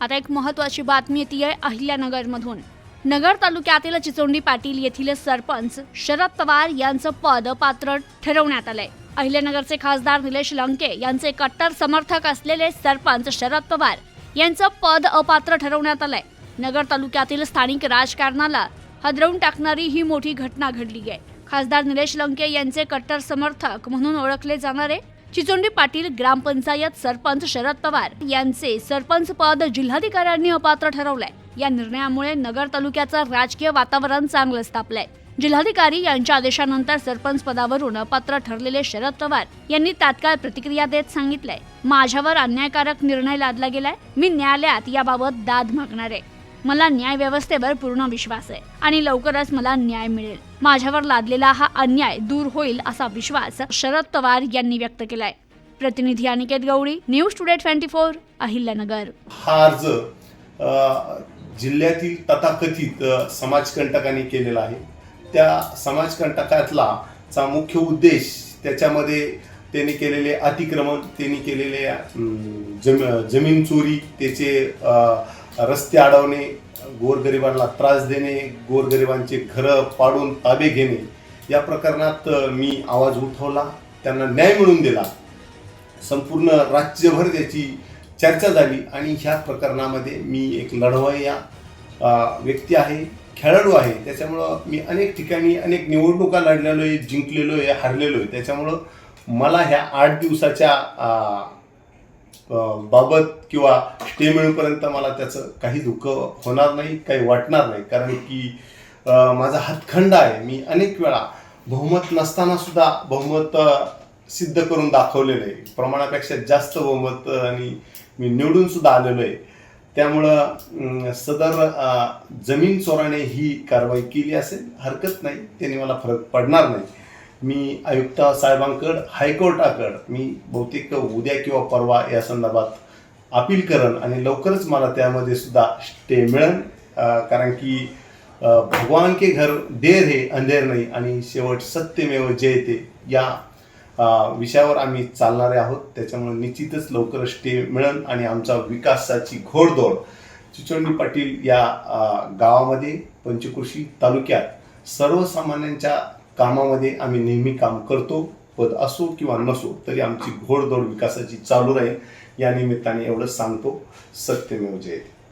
आता एक महत्वाची बातमी येते आहे अहिल्यानगरमधून. नगर तालुक्यातील चिचोंडी पाटील येथील सरपंच शरद पवार यांचं पद पात्र ठरवण्यात आलंय. अहिल्यानगरचे खासदार निलेश लंके यांचे कट्टर समर्थक असलेले सरपंच शरद पवार यांचं पद अपात्र ठरवण्यात आलंय. नगर तालुक्यातील स्थानिक राजकारणाला हदरवून टाकणारी ही मोठी घटना घडली आहे. खासदार निलेश लंके यांचे कट्टर समर्थक म्हणून ओळखले जाणारे चिचोंडी पाटील ग्रामपंचायत सरपंच शरद पवार यांचे सरपंच पद जिल्हाधिकाऱ्यांनी अपात्र ठरवलंय. या निर्णयामुळे नगर तालुक्याचं राजकीय वातावरण चांगलंच तापलंय जिल्हाधिकारी यांच्या आदेशानंतर सरपंच पदावरून अपात्र ठरलेले शरद पवार यांनी तात्काळ प्रतिक्रिया देत सांगितलंय. माझ्यावर अन्यायकारक निर्णय लादला गेलाय. मी न्यायालयात याबाबत दाद मागणार. आहे मला न्याय व्यवस्थेवर पूर्ण विश्वास आहे आणि लवकरच मला न्याय मिळेल. माझ्यावर लादलेला हा अन्याय दूर होईल असा विश्वास शरद पवार यांनी व्यक्त केलाय. प्रतिनिधी Aniket Gawali news today twenty four Ahilyanagar. हा अर्ज जिल्ह्यातील तथाकथित समाजकंटकांनी केलेला आहे. त्या समाजकंटकातला चा मुख्य उद्देश त्याच्यामध्ये त्यांनी केलेले अतिक्रमण त्यांनी केलेले जम जमीन चोरी त्याचे रस्ते अडवणे गोरगरिबांना त्रास देणे गोरगरिबांचे घरं पाडून ताबे घेणे या प्रकरणात मी आवाज उठवला त्यांना न्याय मिळवून दिला. संपूर्ण राज्यभर त्याची चर्चा झाली आणि ह्या प्रकरणामध्ये मी एक लढवय्या व्यक्ती आहे खेळाडू आहे. त्याच्यामुळं मी अनेक ठिकाणी अनेक निवडणुका लढलेलो आहे जिंकलेलो आहे हारलेलो आहे त्याच्यामुळं मला ह्या आठ दिवसाच्या बाबत किंवा स्टे मिळूपर्यंत मला त्याचं काही दुःख होणार नाही काही वाटणार नाही. कारण की माझा हातखंड आहे. मी अनेक वेळा बहुमत नसताना सुद्धा बहुमत सिद्ध करून दाखवलेलं आहे. प्रमाणापेक्षा जास्त बहुमत आणि मी निवडून सुद्धा आलेलो आहे. त्यामुळं सदर जमीन चोराने ही कारवाई केली असेल. हरकत नाही. त्याने मला फरक पडणार नाही. मी आयुक्त साहेबांकड हायकोर्टाकड मी बहुतेक उद्या किंवा परवा या संदर्भात अपील करण आणि लवकरच मला त्यामध्ये सुद्धा स्टे मिळेल कारण की भगवान के घर देर हे अंधेर नाही आणि शेवट सत्यमेव जयते या विषयावर आम्ही चालणारे आहोत. त्याच्यामुळे निश्चितच लवकर स्टे मिळेल आणि आमचा विकासाची घोडदौड. चिचोंडी पाटील या गावामध्ये पंचकृषी तालुक्यात सर्वसामान्यांच्या कामामध्ये आम्ही नेहमी काम करतो पद असो किंवा नसो तरी आमची घोडदौड विकासाची चालू राहील. या निमित्ताने एवढंच सांगतो. सत्यमेव जयते